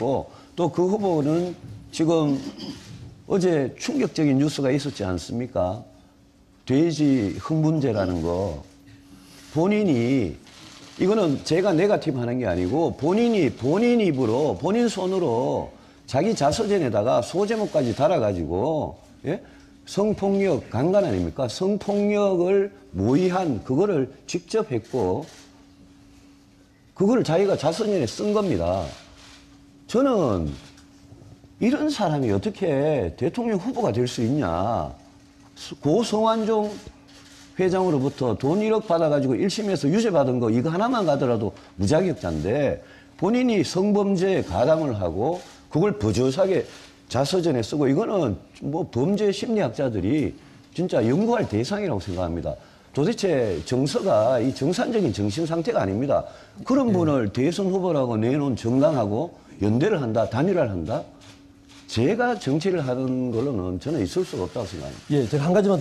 있고 또 그 후보는 지금 어제 충격적인 뉴스가 있었지 않습니까? 돼지 흥분제라는 거 본인이 이거는 제가 네가티브 하는 게 아니고 본인이 본인 입으로 본인 손으로 자기 자서전에다가 소제목까지 달아가지고 예? 성폭력 강간 아닙니까? 성폭력을 모의한 그거를 직접 했고 그거를 자기가 자서전에 쓴 겁니다. 저는 이런 사람이 어떻게 대통령 후보가 될 수 있냐. 고 성완종 회장으로부터 돈 1억 받아가지고 1심에서 유죄받은 거 이거 하나만 가더라도 무자격자인데 본인이 성범죄에 가담을 하고 그걸 부주하게 자서전에 쓰고 이거는 뭐 범죄 심리학자들이 진짜 연구할 대상이라고 생각합니다. 도대체 정서가 이 정상적인 정신 상태가 아닙니다. 그런 분을 대선 후보라고 내놓은 정당하고 연대를 한다, 단일화를 한다? 제가 정치를 하는 걸로는 저는 있을 수가 없다고 생각합니다. 예, 제가 한 가지만 더